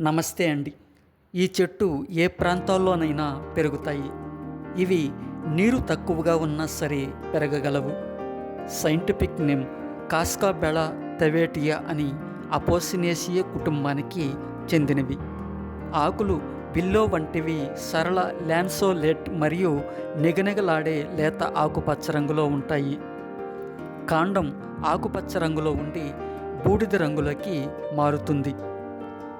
నమస్తే అండి. ఈ చెట్టు ఏ ప్రాంతాల్లోనైనా పెరుగుతాయి. ఇవి నీరు తక్కువగా ఉన్నా సరే పెరగగలవు. సైంటిఫిక్ నేమ్ కాస్కాబెళ తెవేటియా అని అపోసినేసియే కుటుంబానికి చెందినవి. ఆకులు బిల్లో వంటివి సరళ ల్యాన్సోలెట్ మరియు నిగనిగలాడే లేత ఆకుపచ్చ రంగులో ఉంటాయి. కాండం ఆకుపచ్చ రంగులో ఉండి బూడిద రంగులోకి మారుతుంది.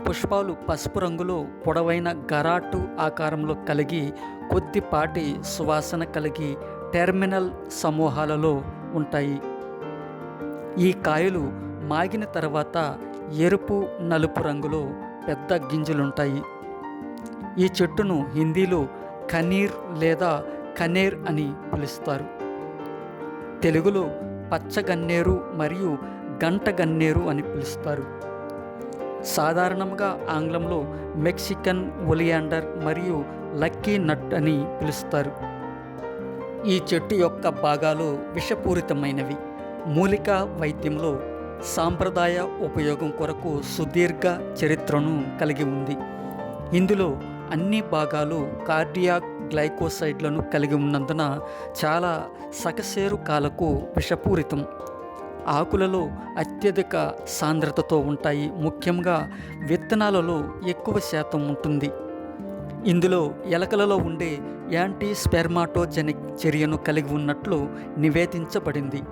పుష్పాలు పసుపు రంగులో పొడవైన గరాటు ఆకారంలో కలిగి కొద్దిపాటి సువాసన కలిగి టెర్మినల్ సమూహాలలో ఉంటాయి. ఈ కాయలు మాగిన తర్వాత ఎరుపు నలుపు రంగులో పెద్ద గింజలుంటాయి. ఈ చెట్టును హిందీలో కనీర్ లేదా కనేర్ అని పిలుస్తారు. తెలుగులో పచ్చగన్నేరు మరియు గంట గన్నేరు అని పిలుస్తారు. సాధారణంగా ఆంగ్లంలో మెక్సికన్ ఒలియాండర్ మరియు లక్కీ నట్ అని పిలుస్తారు. ఈ చెట్టు యొక్క భాగాలు విషపూరితమైనవి. మూలిక వైద్యంలో సాంప్రదాయ ఉపయోగం కొరకు సుదీర్ఘ చరిత్రను కలిగి ఉంది. ఇందులో అన్ని భాగాలు కార్డియాక్ గ్లైకోసైడ్లను కలిగి ఉన్నందున చాలా సకసేరు కాలకు విషపూరితం. ఆకులలో అత్యధిక సాంద్రతతో ఉంటాయి. ముఖ్యంగా విత్తనాలలో ఎక్కువ శాతం ఉంటుంది. ఇందులో ఎలకలలో ఉండే యాంటీ స్పెర్మాటోజెనిక్ చర్యను కలిగి ఉన్నట్లు నివేదించబడింది.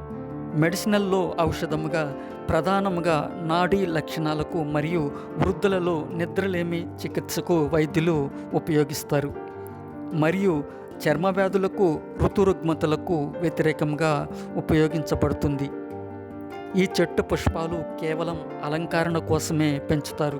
మెడిసినల్లో ఔషధముగా ప్రధానముగా నాడీ లక్షణాలకు మరియు వృద్ధులలో నిద్రలేమి చికిత్సకు వైద్యులు ఉపయోగిస్తారు. మరియు చర్మ వ్యాధులకు ఋతురుగ్మతలకు వ్యతిరేకంగా ఉపయోగించబడుతుంది. ఈ చెట్టు పుష్పాలు కేవలం అలంకరణ కోసమే పెంచుతారు.